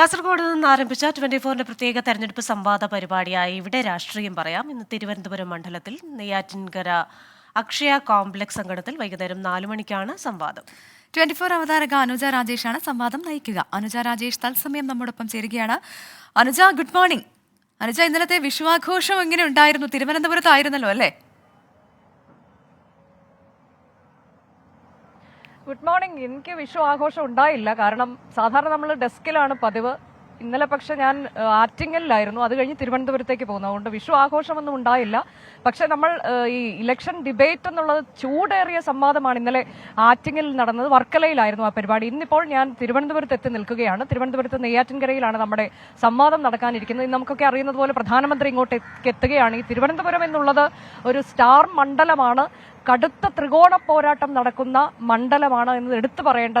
കാസർഗോഡ് നിന്ന് ആരംഭിച്ച ട്വന്റി ഫോറിന്റെ പ്രത്യേക തെരഞ്ഞെടുപ്പ് സംവാദ പരിപാടിയായി ഇവിടെ രാഷ്ട്രീയം പറയാം. ഇന്ന് തിരുവനന്തപുരം മണ്ഡലത്തിൽ നെയ്യാറ്റിൻകര അക്ഷയ കോംപ്ലക്സ് സംഘടത്തിൽ വൈകുന്നേരം നാലു മണിക്കാണ് സംവാദം. ട്വന്റി ഫോർ അവതാരക അനുജ രാജേഷാണ് സംവാദം നയിക്കുക. അനുജ രാജേഷ് തത്സമയം നമ്മോടൊപ്പം ചേരുകയാണ്. അനുജ ഗുഡ് മോർണിംഗ് അനുജ ഇന്നലത്തെ വിശ്വാഘോഷം എങ്ങനെ ഉണ്ടായിരുന്നു? തിരുവനന്തപുരത്തായിരുന്നല്ലോ അല്ലേ? Good morning. എനിക്ക് വിഷു ആഘോഷം ഉണ്ടായില്ല. കാരണം സാധാരണ നമ്മൾ ഡെസ്കിലാണ് പതിവ്. ഇന്നലെ പക്ഷെ ഞാൻ ആറ്റിങ്ങലിലായിരുന്നു. അത് കഴിഞ്ഞ് തിരുവനന്തപുരത്തേക്ക് പോകുന്നു. അതുകൊണ്ട് വിഷു ആഘോഷമൊന്നും ഉണ്ടായില്ല. പക്ഷെ നമ്മൾ ഈ ഇലക്ഷൻ ഡിബേറ്റ് എന്നുള്ളത് ചൂടേറിയ സംവാദമാണ്. ഇന്നലെ ആറ്റിങ്ങലിൽ നടന്നത് വർക്കലയിലായിരുന്നു ആ പരിപാടി. ഇന്നിപ്പോൾ ഞാൻ തിരുവനന്തപുരത്ത് എത്തി നിൽക്കുകയാണ്. തിരുവനന്തപുരത്ത് നെയ്യാറ്റിൻകരയിലാണ് നമ്മുടെ സംവാദം നടക്കാനിരിക്കുന്നത്. നമുക്കൊക്കെ അറിയുന്നത് പോലെ പ്രധാനമന്ത്രി ഇങ്ങോട്ട് എത്തുകയാണ്. ഈ തിരുവനന്തപുരം എന്നുള്ളത് ഒരു സ്റ്റാർ മണ്ഡലമാണ്. കടുത്ത ത്രികോണ പോരാട്ടം നടക്കുന്ന മണ്ഡലമാണ് എന്ന് എടുത്തു പറയേണ്ട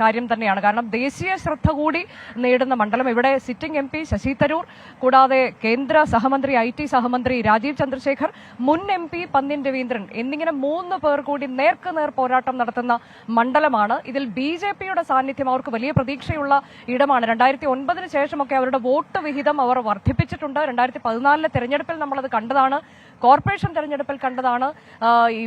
കാര്യം തന്നെയാണ്. കാരണം ദേശീയ ശ്രദ്ധ കൂടി നേടുന്ന മണ്ഡലം ഇവിടെ sitting M P Shashi Tharoor കൂടാതെ കേന്ദ്ര സഹമന്ത്രി ഐ ടി സഹമന്ത്രി രാജീവ് ചന്ദ്രശേഖർ മുൻ എം പി പന്നിൻ രവീന്ദ്രൻ എന്നിങ്ങനെ മൂന്ന് പേർ കൂടി നേർക്ക് നേർ പോരാട്ടം നടത്തുന്ന മണ്ഡലമാണ്. ഇതിൽ ബി ജെ പിയുടെ സാന്നിധ്യം അവർക്ക് വലിയ പ്രതീക്ഷയുള്ള ഇടമാണ്. രണ്ടായിരത്തി ഒൻപതിന് ശേഷമൊക്കെ അവരുടെ വോട്ട് വിഹിതം അവർ വർദ്ധിപ്പിച്ചിട്ടുണ്ട്. രണ്ടായിരത്തി പതിനാലിലെ തെരഞ്ഞെടുപ്പിൽ നമ്മളത് കണ്ടതാണ്. കോർപ്പറേഷൻ തെരഞ്ഞെടുപ്പിൽ കണ്ടതാണ്. ഈ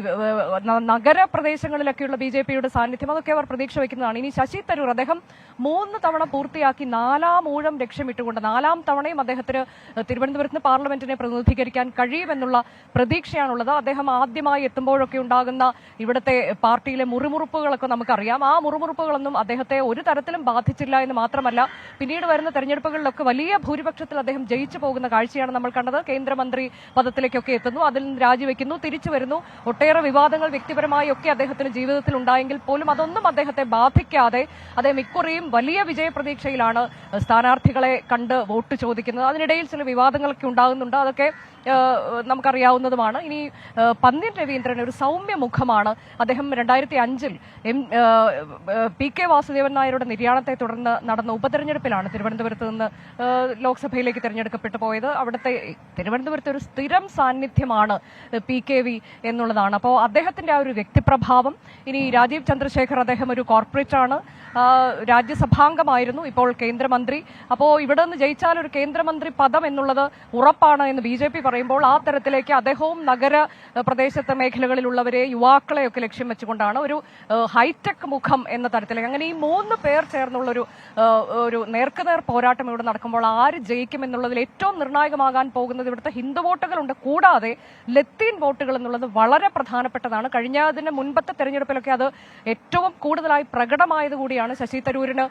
നഗരപ്രദേശങ്ങളിലൊക്കെയുള്ള ബി ജെ പിയുടെ സാന്നിധ്യം അതൊക്കെ അവർ പ്രതീക്ഷ വയ്ക്കുന്നതാണ്. ഇനി ശശി തരൂർ അദ്ദേഹം മൂന്ന് തവണ പൂർത്തിയാക്കി നാലാം ഊഴം ലക്ഷ്യമിട്ടുകൊണ്ട് നാലാം തവണയും അദ്ദേഹത്തിന് തിരുവനന്തപുരത്ത് പാർലമെന്റിനെ പ്രതിനിധീകരിക്കാൻ കഴിയുമെന്നുള്ള പ്രതീക്ഷയാണുള്ളത്. അദ്ദേഹം ആദ്യമായി എത്തുമ്പോഴൊക്കെ ഉണ്ടാകുന്ന ഇവിടുത്തെ പാർട്ടിയിലെ മുറിമുറുപ്പുകളൊക്കെ നമുക്കറിയാം. ആ മുറിമുറുപ്പുകളൊന്നും അദ്ദേഹത്തെ ഒരു തരത്തിലും ബാധിച്ചില്ല എന്ന് മാത്രമല്ല പിന്നീട് വരുന്ന തെരഞ്ഞെടുപ്പുകളിലൊക്കെ വലിയ ഭൂരിപക്ഷത്തിൽ അദ്ദേഹം ജയിച്ചു പോകുന്ന കാഴ്ചയാണ് നമ്മൾ കണ്ടത്. കേന്ദ്രമന്ത്രി പദത്തിലേക്കൊക്കെ എത്തുന്നു. അതിൽ നിന്ന് രാജിവെക്കുന്നു തിരിച്ചു വരുന്നു. ഒട്ടേറെ വിവാദങ്ങൾ വ്യക്തിപരമായി ഒക്കെ അദ്ദേഹത്തിന് ജീവിതത്തിൽ ഉണ്ടായെങ്കിൽ പോലും അതൊന്നും അദ്ദേഹത്തെ ബാധിക്കാതെ അദ്ദേഹം ഇക്കുറിയും വലിയ വിജയപ്രതീക്ഷയിലാണ് സ്ഥാനാർത്ഥികളെ കണ്ട് വോട്ട് ചോദിക്കുന്നത്. അതിനിടയിൽ ചില വിവാദങ്ങളൊക്കെ ഉണ്ടാകുന്നുണ്ട്. അതൊക്കെ നമുക്കറിയാവുന്നതുമാണ്. ഇനി പന്ന്യൻ രവീന്ദ്രൻ ഒരു സൗമ്യ മുഖമാണ് അദ്ദേഹം രണ്ടായിരത്തി അഞ്ചിൽ എം പി കെ വാസുദേവൻ നായരുടെ നിര്യാണത്തെ തുടർന്ന് നടന്ന ഉപതെരഞ്ഞെടുപ്പിലാണ് തിരുവനന്തപുരത്ത് നിന്ന് ലോക്സഭയിലേക്ക് തിരഞ്ഞെടുക്കപ്പെട്ടു പോയത്. അവിടുത്തെ തിരുവനന്തപുരത്തെ ഒരു സ്ഥിരം സാന്നിധ്യമാണ് പി കെ വി എന്നുള്ളതാണ്. അപ്പോൾ അദ്ദേഹത്തിന്റെ ആ ഒരു വ്യക്തിപ്രഭാവം ഇനി രാജീവ് ചന്ദ്രശേഖർ അദ്ദേഹം ഒരു കോർപ്പറേറ്റാണ് രാജ്യസഭാംഗമായിരുന്നു ഇപ്പോൾ കേന്ദ്രമന്ത്രി. അപ്പോൾ ഇവിടെ നിന്ന് ജയിച്ചാൽ ഒരു കേന്ദ്രമന്ത്രി പദം എന്നുള്ളത് ഉറപ്പാണ് എന്ന് ബി പറയുമ്പോൾ ആ തരത്തിലേക്ക് അദ്ദേഹവും നഗര പ്രദേശത്തെ മേഖലകളിലുള്ളവരെ യുവാക്കളെയൊക്കെ ലക്ഷ്യം വെച്ചുകൊണ്ടാണ് ഒരു ഹൈടെക് മുഖം എന്ന തരത്തിലേക്ക്. അങ്ങനെ ഈ മൂന്ന് പേർ ചേർന്നുള്ളൊരു ഒരു നേർക്കുനേർ പോരാട്ടം ഇവിടെ നടക്കുമ്പോൾ ആര് ജയിക്കും എന്നുള്ളതിൽ ഏറ്റവും നിർണായകമാകാൻ പോകുന്നത് ഇവിടുത്തെ ഹിന്ദു വോട്ടുകളുണ്ട്. കൂടാതെ ലത്തീൻ വോട്ടുകൾ എന്നുള്ളത് വളരെ പ്രധാനപ്പെട്ടതാണ്. കഴിഞ്ഞ അതിന് മുൻപത്തെ തെരഞ്ഞെടുപ്പിലൊക്കെ അത് ഏറ്റവും കൂടുതലായി പ്രകടമായത് കൂടിയാണ് ശശി തരൂരിന്.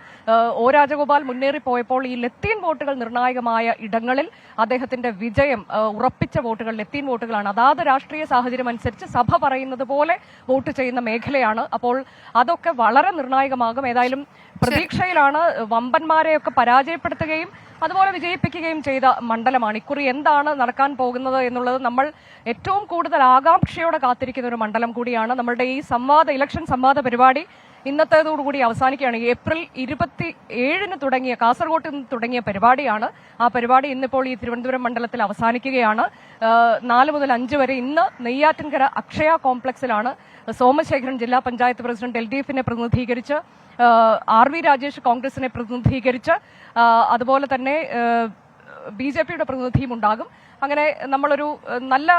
ഒ രാജഗോപാൽ മുന്നേറി പോയപ്പോൾ ഈ ലത്തീൻ വോട്ടുകൾ നിർണായകമായ ഇടങ്ങളിൽ അദ്ദേഹത്തിന്റെ വിജയം ഉറപ്പിച്ച വോട്ടുകൾ ലത്തീൻ വോട്ടുകളാണ്. അതാത് രാഷ്ട്രീയ സാഹചര്യം അനുസരിച്ച് സഭ പറയുന്നത് പോലെ വോട്ട് ചെയ്യുന്ന മേഖലയാണ്. അപ്പോൾ അതൊക്കെ വളരെ നിർണായകമാകും. ഏതായാലും പ്രതീക്ഷയിലാണ് വമ്പന്മാരെയൊക്കെ പരാജയപ്പെടുത്തുകയും അതുപോലെ വിജയിപ്പിക്കുകയും ചെയ്ത മണ്ഡലമാണ്. ഇക്കുറി എന്താണ് നടക്കാൻ പോകുന്നത് എന്നുള്ളത് നമ്മൾ ഏറ്റവും കൂടുതൽ ആകാംക്ഷയോടെ കാത്തിരിക്കുന്ന ഒരു മണ്ഡലം കൂടിയാണ് നമ്മളുടെ ഈ സംവാദ ഇലക്ഷൻ സംവാദ പരിപാടി. ഇന്നത്തേതോടുകൂടി അവസാനിക്കുകയാണ്. ഏപ്രിൽ ഇരുപത്തി ഏഴിന് തുടങ്ങിയ കാസർഗോട്ട് നിന്ന് തുടങ്ങിയ പരിപാടിയാണ്. ആ പരിപാടി ഇന്നിപ്പോൾ ഈ തിരുവനന്തപുരം മണ്ഡലത്തിൽ അവസാനിക്കുകയാണ്. നാല് മുതൽ അഞ്ച് വരെ ഇന്ന് നെയ്യാറ്റിൻകര അക്ഷയ കോംപ്ലക്സിലാണ് സോമശേഖരൻ ജില്ലാ പഞ്ചായത്ത് പ്രസിഡന്റ് എൽ ഡി എഫിനെ പ്രതിനിധീകരിച്ച് ആർ വി രാജേഷ് കോൺഗ്രസിനെ പ്രതിനിധീകരിച്ച് അതുപോലെ തന്നെ ബി ജെ പിയുടെ പ്രതിനിധിയും ഉണ്ടാകും അങ്ങനെ നമ്മളൊരു നല്ല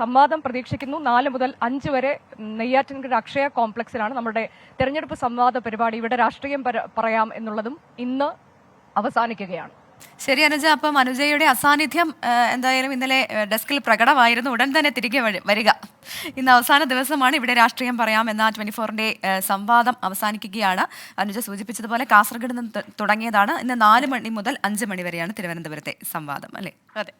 സംവാദം പ്രതീക്ഷിക്കുന്നു. നാല് മുതൽ അഞ്ച് വരെ നെയ്യാറ്റിൻകര അക്ഷയ കോംപ്ലക്സിലാണ് നമ്മുടെ തെരഞ്ഞെടുപ്പ് സംവാദ പരിപാടി. ഇവിടെ രാഷ്ട്രീയം പറയാം എന്നുള്ളതും ഇന്ന് അവസാനിക്കുകയാണ്. ശരി അനുജ അപ്പം അനുജയുടെ അസാന്നിധ്യം എന്തായാലും ഇന്നലെ ഡെസ്കിൽ പ്രകടമായിരുന്നു. ഉടൻ തന്നെ തിരികെ വരിക. ഇന്ന് അവസാന ദിവസമാണ് ഇവിടെ രാഷ്ട്രീയം പറയാം എന്ന ട്വന്റി ഫോറിന്റെ സംവാദം അവസാനിക്കുകയാണ്. അനുജ സൂചിപ്പിച്ചതുപോലെ കാസർഗോഡ് നിന്ന് തുടങ്ങിയതാണ്. ഇന്ന് നാല് മണി മുതൽ അഞ്ച് മണി വരെയാണ് തിരുവനന്തപുരത്തെ സംവാദം അല്ലേ? അതെ.